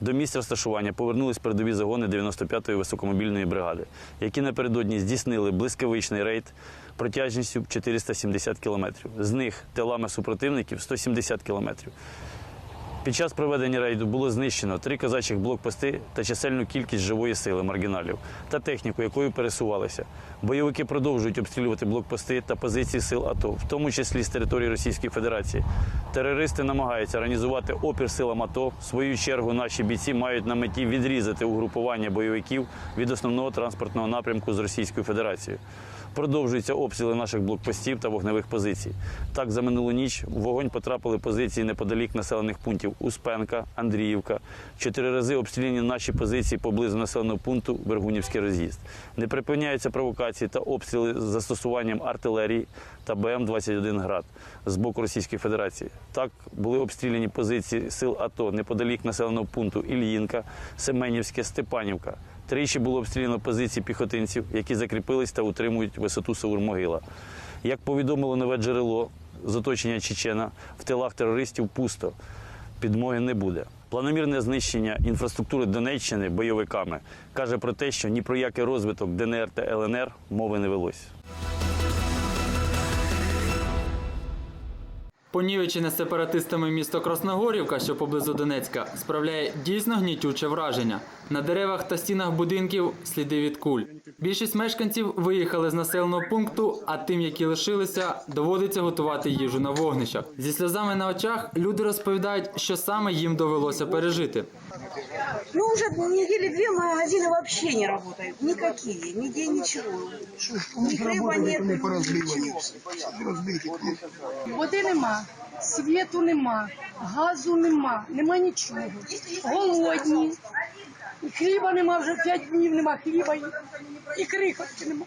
До місця розташування повернулись передові загони 95-ї високомобільної бригади, які напередодні здійснили блискавичний рейд протяжністю 470 кілометрів. З них телами супротивників 170 кілометрів. Під час проведення рейду було знищено три козачих блокпости та чисельну кількість живої сили маргіналів та техніку, якою пересувалися. Бойовики продовжують обстрілювати блокпости та позиції сил АТО, в тому числі з території Російської Федерації. Терористи намагаються організувати опір силам АТО. В свою чергу наші бійці мають на меті відрізати угрупування бойовиків від основного транспортного напрямку з Російською Федерацією. Продовжуються обстріли наших блокпостів та вогневих позицій. Так, за минулу ніч в вогонь потрапили позиції неподалік населених пунктів Успенка, Андріївка. Чотири рази обстріляні наші позиції поблизу населеного пункту Вергунівський роз'їзд. Не припиняються провокації та обстріли з застосуванням артилерії та БМ-21 град з боку Російської Федерації. Так були обстріляні позиції сил АТО неподалік населеного пункту Ільїнка, Семенівське, Степанівка. Тричі було обстріляно позиції піхотинців, які закріпились та утримують висоту Саур-Могила. Як повідомило нове джерело з оточення Чечена, в тилах терористів пусто, підмоги не буде. Планомірне знищення інфраструктури Донеччини бойовиками каже про те, що ні про який розвиток ДНР та ЛНР мови не велось. Понівечене сепаратистами місто Красногорівка, що поблизу Донецька, справляє дійсно гнітюче враження. На деревах та стінах будинків сліди від куль. Більшість мешканців виїхали з населеного пункту, а тим, які лишилися, доводиться готувати їжу на вогнищах. Зі сльозами на очах люди розповідають, що саме їм довелося пережити. Ну, уже недели две магазины вообще не работают. Никакие, нигде ничего. Ни хлеба нет, ничего. Води нема, світу нема, газу нема, нема нічого. Голодні. І хліба нема, вже п'ять днів нема хліба і, і крихотки нема.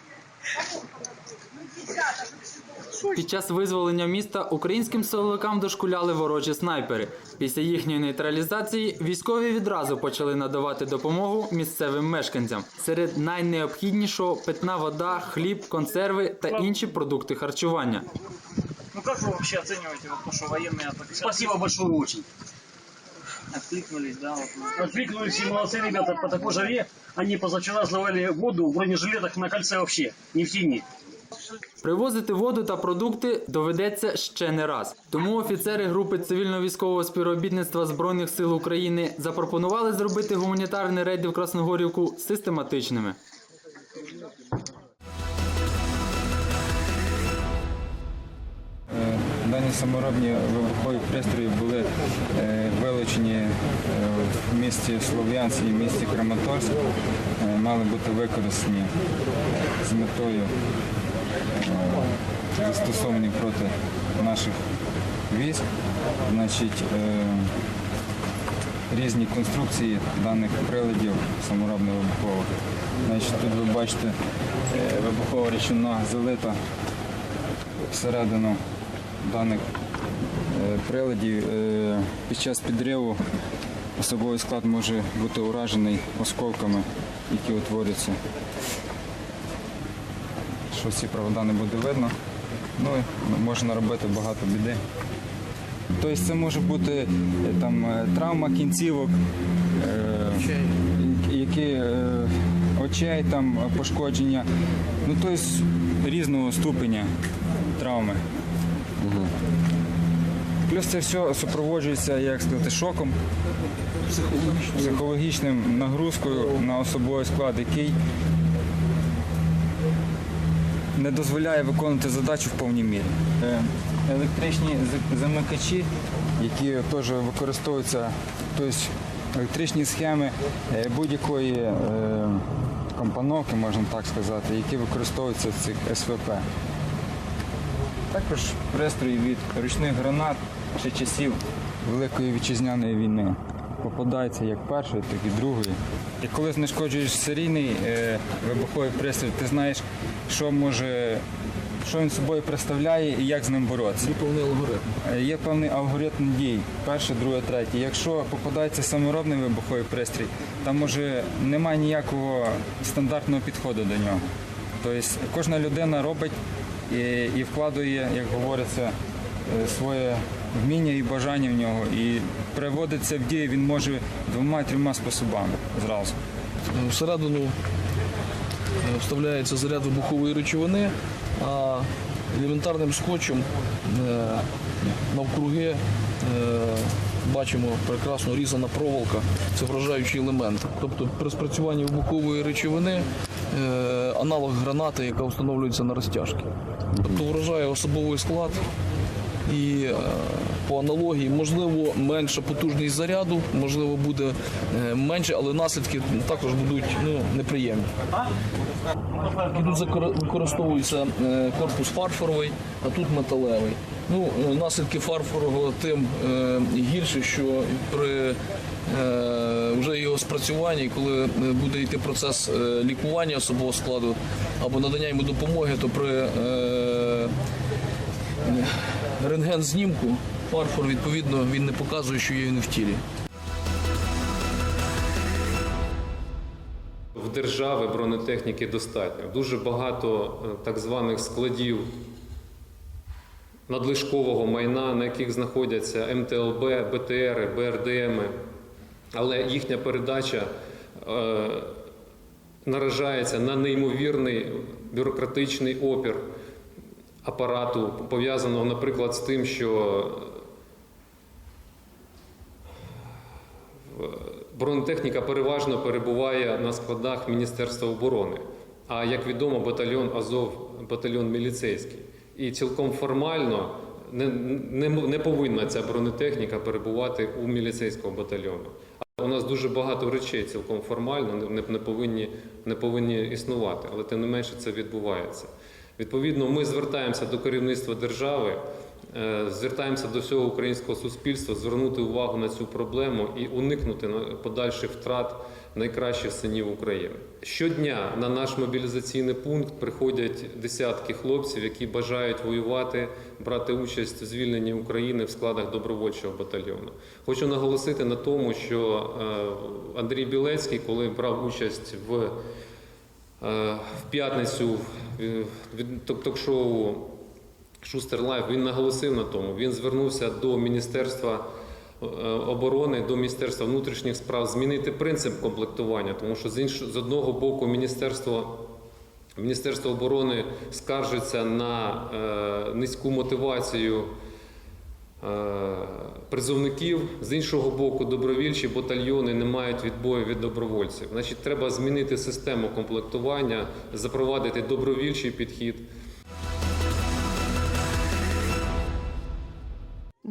Під час визволення міста українським силовикам дошкуляли ворожі снайпери. Після їхньої нейтралізації військові відразу почали надавати допомогу місцевим мешканцям. Серед найнеобхіднішого питна вода, хліб, консерви та інші продукти харчування Ну как вы вообще оцениваете вот то, что военные так Спасибо большое очень. откликнулись, да? Вот, Откликнулись и молодцы ребята по такой жаре. Они позавчера сливали воду в бронежилетах на кольце вообще, не в тени. Привозити воду та продукти доведеться ще не раз. Тому офіцери групи цивільно-військового співробітництва збройних сил України запропонували зробити гуманітарні рейди в Красногорівку систематичними. Саморобні вибухові пристрої були е, вилучені е, в місті Слов'янськ і в місті Краматорськ, Е, мали бути використані з метою застосовані проти наших військ. Різні конструкції даних приладів саморобних вибухових. Тут ви бачите, вибухова речовина залита всередину даних е, приладів. Е, Під час підриву особовий склад може бути уражений осколками, які утворюються. Що ці провода не буде видно. Ну можна робити багато біди. Тобто це може бути е, там травма кінцівок, які очей, там пошкодження, ну тобто різного ступеня травми. Плюс це все супроводжується, як сказати, шоком, психологічним нагрузкою на особовий склад, який не дозволяє виконувати задачу в повній мірі. Е, Електричні замикачі, які теж використовуються, тобто електричні схеми е, будь-якої е, компоновки, можна так сказати, які використовуються в цих СВП. Також пристрої від ручних гранат ще часів Великої вітчизняної війни. Попадається як першої, так і другої. І коли знешкоджуєш серійний е, вибуховий пристрій, ти знаєш, що може, що він собою представляє і як з ним боротися. Є певний алгоритм. Є певний алгоритм дій. Перше, друге, третє. Якщо попадається саморобний вибуховий пристрій, там може немає ніякого стандартного підходу до нього. Тобто кожна людина робить і, і вкладує, як говориться, е, своє вміння і бажання в нього. І приводиться в дію він може двома-трьома способами зразу. Всередину е, вставляється заряд вибухової речовини, а елементарним скотчем е, навкруги е, бачимо прекрасно різана проволока, це вражаючий елемент. Тобто при спрацюванні вибухової речовини е, аналог гранати, яка встановлюється на розтяжки. Тобто вражає особовий склад і е, по аналогії, можливо, менша потужність заряду, можливо, буде е, менше, але наслідки також будуть ну, неприємні. Тут використовується корпус фарфоровий, а тут металевий. Ну, е, наслідки фарфорового тим е, гірше, що при е, вже його спрацюванні, коли буде йти процес лікування особового складу або надання йому допомоги, то при е, рентген знімку фарфор відповідно він не показує, що є він в тілі. В держави бронетехніки достатньо. Дуже багато так званих складів надлишкового майна, на яких знаходяться МТЛБ, БТРи, БРДМи, але їхня передача е, наражається на неймовірний бюрократичний опір апарату, пов'язаного, наприклад, з тим, що Бронетехніка переважно перебуває на складах Міністерства оборони. А як відомо, батальйон Азов батальйон міліцейський. І цілком формально не, не, не повинна ця бронетехніка перебувати у міліцейському батальйону. А у нас дуже багато речей цілком формально не, не, повинні, не повинні існувати, але тим не менше це відбувається. Відповідно, ми звертаємося до керівництва держави. Е, Звертаємося до всього українського суспільства звернути увагу на цю проблему і уникнути подальших втрат найкращих синів України. Щодня на наш мобілізаційний пункт приходять десятки хлопців, які бажають воювати, брати участь у звільненні України в складах добровольчого батальйону. Хочу наголосити на тому, що е, Андрій Білецький, коли брав участь в е, в п'ятницю ток- ток-шоу Шустер Лайф він наголосив на тому. Він звернувся до Міністерства е, оборони, до Міністерства внутрішніх справ змінити принцип комплектування, тому що з іншого з одного боку Міністерство. Міністерство оборони скаржиться на е, низьку мотивацію е, призовників. З іншого боку, добровільчі батальйони не мають відбою від добровольців. Значить, треба змінити систему комплектування, запровадити добровільчий підхід.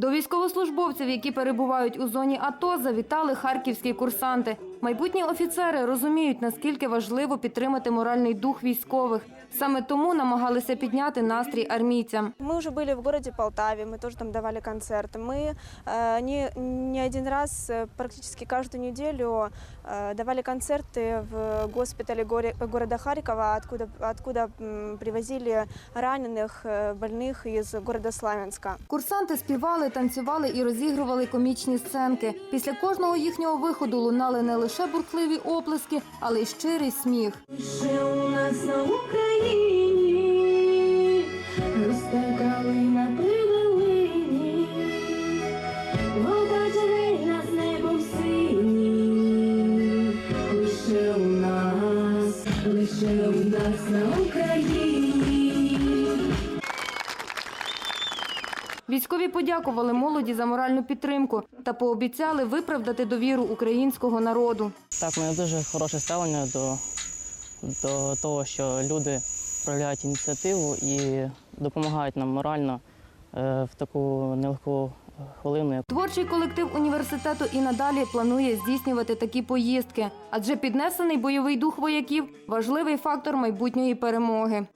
До військовослужбовців, які перебувають у зоні АТО, завітали харківські курсанти. Майбутні офіцери розуміють, наскільки важливо підтримати моральний дух військових. Саме тому намагалися підняти настрій армійцям. Мы уже были в городе Полтаве, мы тоже там давали концерты. Мы э, не, не один раз, э, практически каждую неделю э, давали концерты в госпитале горе- города Харькова, откуда, откуда м, привозили раненых, э, больных из города Славянска. Курсанти співали, танцювали і розігрували комічні сценки. Після кожного їхнього виходу лунали не лише бурхливі оплески, але й щирий сміх. Ще у нас на Україні росте калина при долині, вода джерельна з небом синім. Лише у нас, лише у нас на Україні. Військові подякували молоді за моральну підтримку та пообіцяли виправдати довіру українського народу. Так, у мене дуже хороше ставлення до, до того, що люди проявляють ініціативу і допомагають нам морально е, в таку нелегку хвилину. Творчий колектив університету і надалі планує здійснювати такі поїздки, адже піднесений бойовий дух вояків важливий фактор майбутньої перемоги.